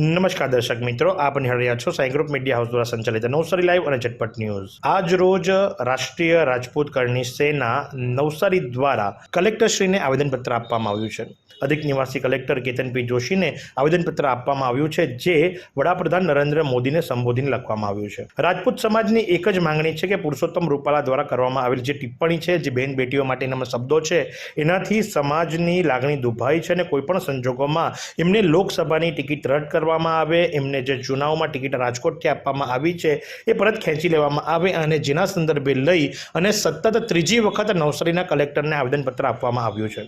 નમસ્કાર દર્શક મિત્રો, આપ નિહાળી રહ્યા છો સાઈ ગ્રુપ મીડિયા હાઉસ દ્વારા સંચાલિત નવસારી લાઈવ અને ઝટપટ ન્યૂઝ. આજ રોજ રાષ્ટ્રીય રાજપૂત કરણી સેના નવસારી દ્વારા કલેક્ટરશ્રીને આવેદનપત્ર આપવામાં આવ્યું છે. અધિક નિવાસી કલેક્ટર કેતન જોશીને આવેદનપત્ર આપવામાં આવ્યું છે, જે વડાપ્રધાન નરેન્દ્ર મોદીને સંબોધીને લખવામાં આવ્યું છે. રાજપૂત સમાજની એક જ માંગણી છે કે પુરુષોત્તમ રૂપાલા દ્વારા કરવામાં આવેલી જે ટિપ્પણી છે, જે બહેન બેટીઓ માટેના શબ્દો છે, એનાથી સમાજની લાગણી દુભાઈ છે અને કોઈપણ સંજોગોમાં એમને લોકસભાની ટિકિટ રદ કરવામાં આવે, એમને જે ચુનાવમાં ટિકિટ રાજકોટથી આપવામાં આવી છે, એ પરત ખેંચી લેવામાં આવે અને જેના સંદર્ભે લઈ અને સતત ત્રીજી વખત નવસારીના કલેક્ટરને આવેદનપત્ર આપવામાં આવ્યું છે.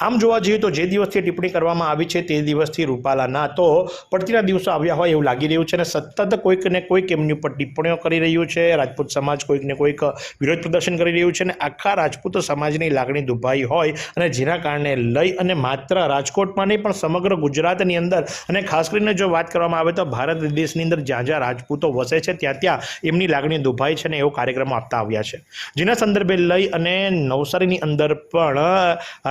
આમ જોવા જઈએ તો જે દિવસથી ટિપ્પણી કરવામાં આવી છે, તે દિવસથી રૂપાલાના તો પડતીના દિવસો આવ્યા હોય એવું લાગી રહ્યું છે અને સતત કોઈક ને કોઈક એમની ઉપર ટિપ્પણીઓ કરી રહ્યું છે, રાજપૂત સમાજ કોઈક ને કોઈક વિરોધ પ્રદર્શન કરી રહ્યું છે અને આખા રાજપૂત સમાજની લાગણી દુભાઈ હોય અને જેના કારણે લઈ અને માત્ર રાજકોટમાં નહીં પણ સમગ્ર ગુજરાતની અંદર અને ખાસ કરીને જો વાત કરવામાં આવે તો ભારત દેશની અંદર જ્યાં જ્યાં રાજપૂતો વસે છે, ત્યાં ત્યાં એમની લાગણી દુભાઈ છે ને એવો કાર્યક્રમો આપતા આવ્યા છે. જેના સંદર્ભે લઈ અને નવસારીની અંદર પણ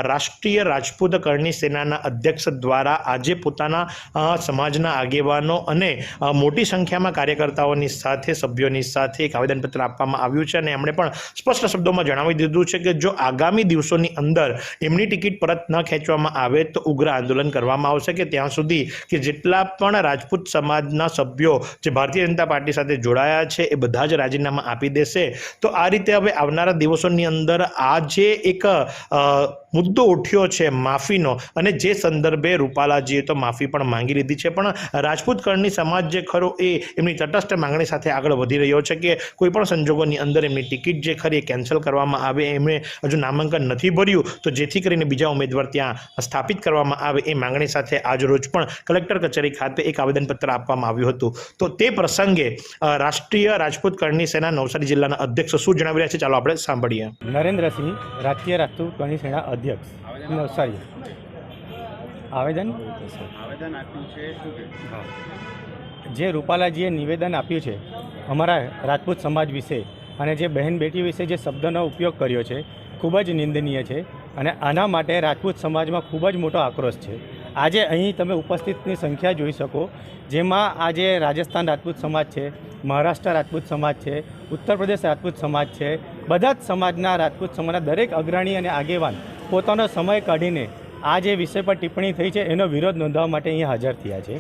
રાષ્ટ્રીય રાજપૂત કરણી સેનાના અધ્યક્ષ દ્વારા આજે પોતાના સમાજના આગેવાનો અને મોટી સંખ્યામાં કાર્યકર્તાઓની સાથે, સભ્યોની સાથે એક આવેદનપત્ર આપવામાં આવ્યું છે અને એમણે પણ સ્પષ્ટ શબ્દોમાં જણાવી દીધું છે કે જો આગામી દિવસોની અંદર એમની ટિકિટ પરત ન ખેંચવામાં આવે તો ઉગ્ર આંદોલન કરવામાં આવશે કે ત્યાં સુધી કે જેટલા પણ રાજપૂત સમાજના સભ્યો જે ભારતીય જનતા પાર્ટી સાથે જોડાયા છે, એ બધા જ રાજીનામા આપી દેશે. તો આ રીતે હવે આવનારા દિવસોની અંદર આ જે એક મુદ્દો ઉઠ્યો છે માફીનો અને જે સંદર્ભે રૂપાલાજીએ તો માફી પણ માંગી લીધી છે. પણ રાજપૂત કરણી સમાજ જે ખરો એ એમની તટસ્થ માંગણી સાથે આગળ વધી રહ્યો છે કે કોઈ પણ સંજોગોની અંદર એમની ટિકિટ જે ખરી એ કેન્સલ કરવામાં આવે, એમણે હજુ નામાંકન નથી ભર્યું, તો જેથી કરીને બીજા ઉમેદવાર ત્યાં સ્થાપિત કરવામાં આવે એ માંગણી સાથે આજ રોજ પણ કલેક્ટર કચેરી ખાતે એક આવેદનપત્ર આપવામાં આવ્યું હતું. તો તે પ્રસંગે રાષ્ટ્રીય રાજપૂત કરણી સેના નવસારી જિલ્લાના અધ્યક્ષ શું જણાવી રહ્યા છે? ચાલો આપણે સાંભળીએ. નરેન્દ્રસિંહ, રાષ્ટ્રીય રાજપૂત કરણી સેના અધ્યક્ષ. નવસારી આવેદન? આવેદન આપ્યું છે શું જે રૂપાલાજીએ નિવેદન આપ્યું છે અમારા રાજપૂત સમાજ વિશે અને જે બહેન બેટી વિશે જે શબ્દનો ઉપયોગ કર્યો છે ખૂબ જ નિંદનીય છે અને આના માટે રાજપૂત સમાજમાં ખૂબ જ મોટો આક્રોશ છે. આજે અહીં તમે ઉપસ્થિતની સંખ્યા જોઈ શકો જેમાં આજે રાજસ્થાન રાજપૂત સમાજ છે મહારાષ્ટ્ર રાજપૂત સમાજ છે ઉત્તર પ્રદેશ રાજપૂત સમાજ છે બધા જ સમાજના રાજપૂત સમાજના દરેક અગ્રણી અને આગેવાન પોતાનો સમય કાઢીને આ જે વિષય પર ટિપ્પણી થઈ છે એનો વિરોધ નોંધવા માટે અહીંયા હાજર થયા છે.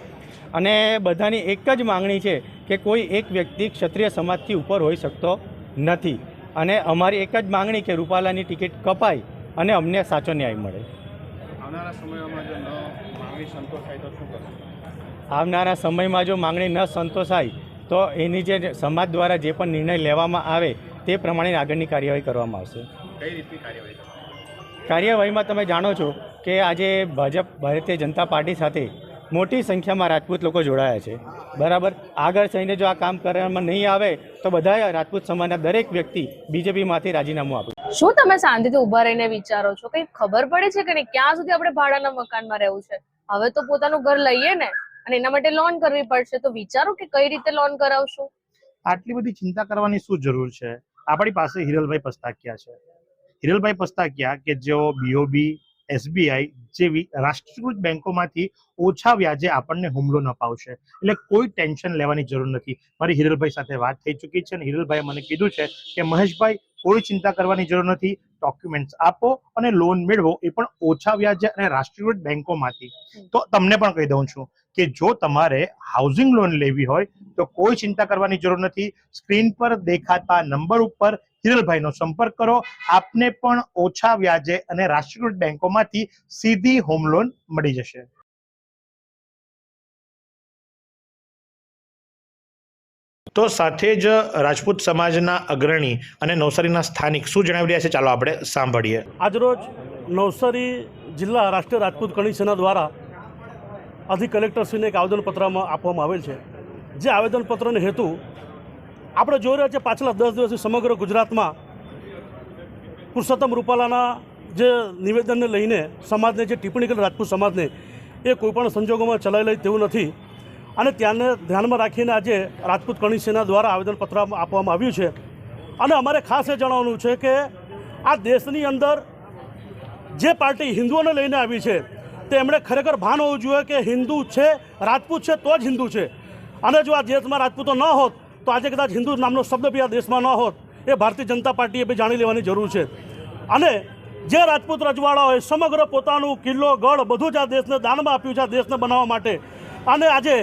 અને બધાની એક જ માંગણી છે કે કોઈ એક વ્યક્તિ ક્ષત્રિય સમાજથી ઉપર હોઈ શકતો નથી. અને અમારી એક જ માંગણી કે રૂપાલાની ટિકિટ કપાય અને અમને સાચો ન્યાય મળે. આવનારા સમયોમાં જો માંગણી સંતોષ થાય તો શું કરશો? આવનારા સમયમાં જો માંગણી ન સંતોષાય તો એની જે સમાજ દ્વારા જે પણ નિર્ણય લેવામાં આવે તે પ્રમાણે આગળની કાર્યવાહી કરવામાં આવશે. કઈ રીતની કાર્યવાહી કાર્યવાહીમાં તમે જાણો છો કે આજે ભાજપ ભારતીય જનતા પાર્ટી સાથે મોટી સંખ્યામાં રાજપૂત લોકો જોડાયા છે. બરાબર? આગળ થઈને જો આ કામ કરવામાં નહીં આવે તો બધા રાજપૂત સમાજના દરેક વ્યક્તિ બીજેપીમાંથી રાજીનામું આપે. શું તમે શાંતિથી ઊભા રહીને વિચારો છો? કઈ ખબર પડે છે કે નહીં? ક્યાં સુધી આપણે ભાડાના મકાનમાં રહેવું છે? હવે તો પોતાનું ઘર લઈએ ને અને એના માટે લોન કરવી પડશે. તો વિચારો કે કઈ રીતે લોન કરાવશું? આટલી બધી ચિંતા કરવાની શું જરૂર છે? આપણી પાસે હિરલભાઈ પસ્તાકિયા છે. હિરલભાઈ પસ્તાકિયા કે જેઓ બીઓબી એસબીઆઈ જેવી રાષ્ટ્રીયકૃત બેંકોમાંથી ઓછા વ્યાજે આપણને હુમલો ન પાવશે. એટલે કોઈ ટેન્શન લેવાની જરૂર નથી. મારી હિરલભાઈ સાથે વાત થઈ ચૂકી છે અને હિરલભાઈએ મને કીધું છે કે મહેશભાઈ કોઈ ચિંતા કરવાની જરૂર નથી. ડોક્યુમેન્ટ્સ આપો અને લોન મેળવો. એ પણ ઓછા વ્યાજે અને રાષ્ટ્રીયકૃત બેંકોમાંથી. તો તમને પણ કહી દઉં છું કે જો તમારે હાઉસિંગ લોન લેવી હોય તો કોઈ ચિંતા કરવાની જરૂર નથી. સ્ક્રીન પર દેખાતા નંબર ઉપર હિરલભાઈનો સંપર્ક કરો. આપને પણ ઓછા વ્યાજે અને રાષ્ટ્રીયકૃત બેંકોમાંથી સીધી હોમ લોન મળી જશે. તો સાથે જ રાજપૂત સમાજના અગ્રણી અને નવસારીના સ્થાનિક શું જણાવી રહ્યા છે? ચાલો આપણે સાંભળીએ. આજરોજ નવસારી જિલ્લા રાષ્ટ્રીય રાજપૂત સેના દ્વારા અધિક કલેક્ટરશ્રીને એક આવેદનપત્રમાં આપવામાં આવેલ છે. જે આવેદનપત્રનો હેતુ આપણે જોઈ રહ્યા છીએ પાછલા દસ દિવસથી સમગ્ર ગુજરાતમાં પુરુષોત્તમ રૂપાલાના જે નિવેદનને લઈને સમાજને જે ટિપ્પણી કરી રાજપૂત સમાજને, એ કોઈપણ સંજોગોમાં ચલાવી લે તેવું નથી. અને ત્યાંને ધ્યાનમાં રાખીને આજે રાજપૂત કણી સેના દ્વારા આવેદનપત્ર આપવામાં આવ્યું છે. અને અમારે ખાસ એ જણાવવાનું છે કે આ દેશની અંદર જે પાર્ટી હિન્દુઓને લઈને આવી છે તેમણે ખરેખર ભાન હોવું જોઈએ કે હિન્દુ છે, રાજપૂત છે, તો જ હિન્દુ છે. અને જો આ દેશમાં રાજપૂતો ન હોત તો આજે કદાચ હિન્દુ નામનો શબ્દ બી આ દેશમાં ન હોત, એ ભારતીય જનતા પાર્ટીએ બી જાણી લેવાની જરૂર છે. અને જે રાજપૂત રજવાડાઓએ સમગ્ર પોતાનું કિલ્લો, ગઢ બધું જ આ દેશને દાનમાં આપ્યું છે આ દેશને બનાવવા માટે. અને આજે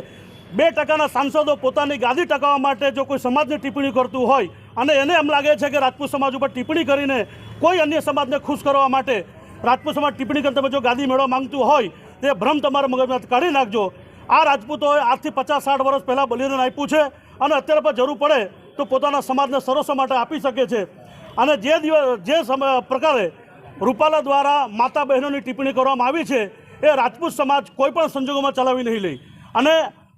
બે ટકાના સાંસદો પોતાની ગાદી ટકાવવા માટે જો કોઈ સમાજની ટિપ્પણી કરતું હોય, અને એને એમ લાગે છે કે રાજપૂત સમાજ ઉપર ટિપ્પણી કરીને કોઈ અન્ય સમાજને ખુશ કરવા માટે રાજપૂત સમાજ ટિપ્પણી કરીને તમે જો ગાદી મેળવવા માંગતું હોય, તે ભ્રમ તમારા મગજમાંથી કાઢી નાખજો. આ રાજપૂતોએ આજથી પચાસ સાઠ વર્ષ પહેલાં બલિદાન આપ્યું છે. અને અત્યારે પણ જરૂર પડે તો પોતાના સમાજને સરસો માટે આપી શકે છે. અને જે દિવસ, જે પ્રકારે રૂપાલા દ્વારા માતા બહેનોની ટિપ્પણી કરવામાં આવી છે, એ રાજપૂત સમાજ કોઈપણ સંજોગોમાં ચલાવી નહીં લઈ અને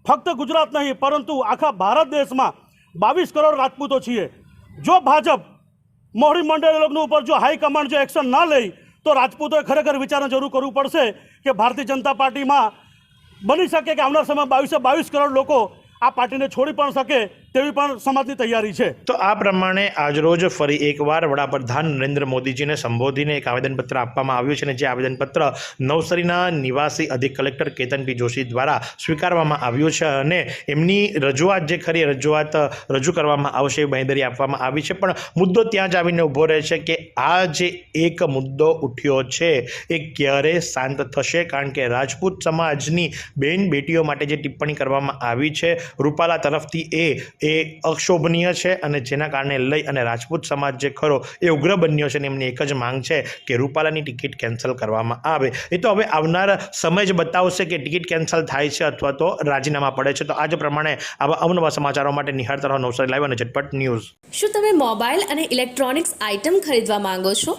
ફક્ત ગુજરાત નહીં, પરંતુ આખા ભારત દેશમાં બાવીસ કરોડ રાજપૂતો છીએ. જો ભાજપ મોહરી મંડળ લગ્ન ઉપર જો હાઈકમાન્ડ જો એક્શન ના લે, તો રાજપૂતોએ ખરેખર વિચારને જરૂર કરવું પડશે કે ભારતીય જનતા પાર્ટીમાં બની શકે કે આવનાર સમયમાં બાવીસે બાવીસ કરોડ લોકો આ પાર્ટીને છોડી પણ શકે. તેવી પણ સમાજની તૈયારી છે. તો આ પ્રમાણે આજરોજ ફરી એકવાર વડાપ્રધાન નરેન્દ્ર મોદીજીને સંબોધીને એક આવેદનપત્ર આપવામાં આવ્યું છે અને જે આવેદનપત્ર નવસારીના નિવાસી અધિક કલેક્ટર કેતન પી જોશી દ્વારા સ્વીકારવામાં આવ્યું છે અને એમની રજૂઆત જે ખરી રજૂઆત રજૂ કરવામાં આવશે એ બાંયધરી આપવામાં આવી છે. પણ મુદ્દો ત્યાં જ આવીને ઊભો રહે છે કે આ જે એક મુદ્દો ઉઠ્યો છે એ ક્યારે શાંત થશે? કારણ કે રાજપૂત સમાજની બેન બેટીઓ માટે જે ટિપ્પણી કરવામાં આવી છે, રૂપાલા તરફથી એ એ અક્ષોભનીય છે અને જેના કારણે લઈ અને રાજપૂત સમાજ જે ખરો એ ઉગ્ર બન્યો છે અને એમની એક જ માંગ છે કે રૂપાલાની ટિકિટ કેન્સલ કરવામાં આવે. એ તો હવે આવનાર સમય જ બતાવશે કે ટિકિટ કેન્સલ થાય છે અથવા તો રાજીનામા પડે છે. તો આજ પ્રમાણે આવા અવનવા સમાચારો માટે નિહાળતા રહો નવસારી લાઈવ અને ઝટપટ ન્યૂઝ. શું તમે મોબાઈલ અને ઇલેક્ટ્રોનિક્સ આઇટમ ખરીદવા માંગો છો?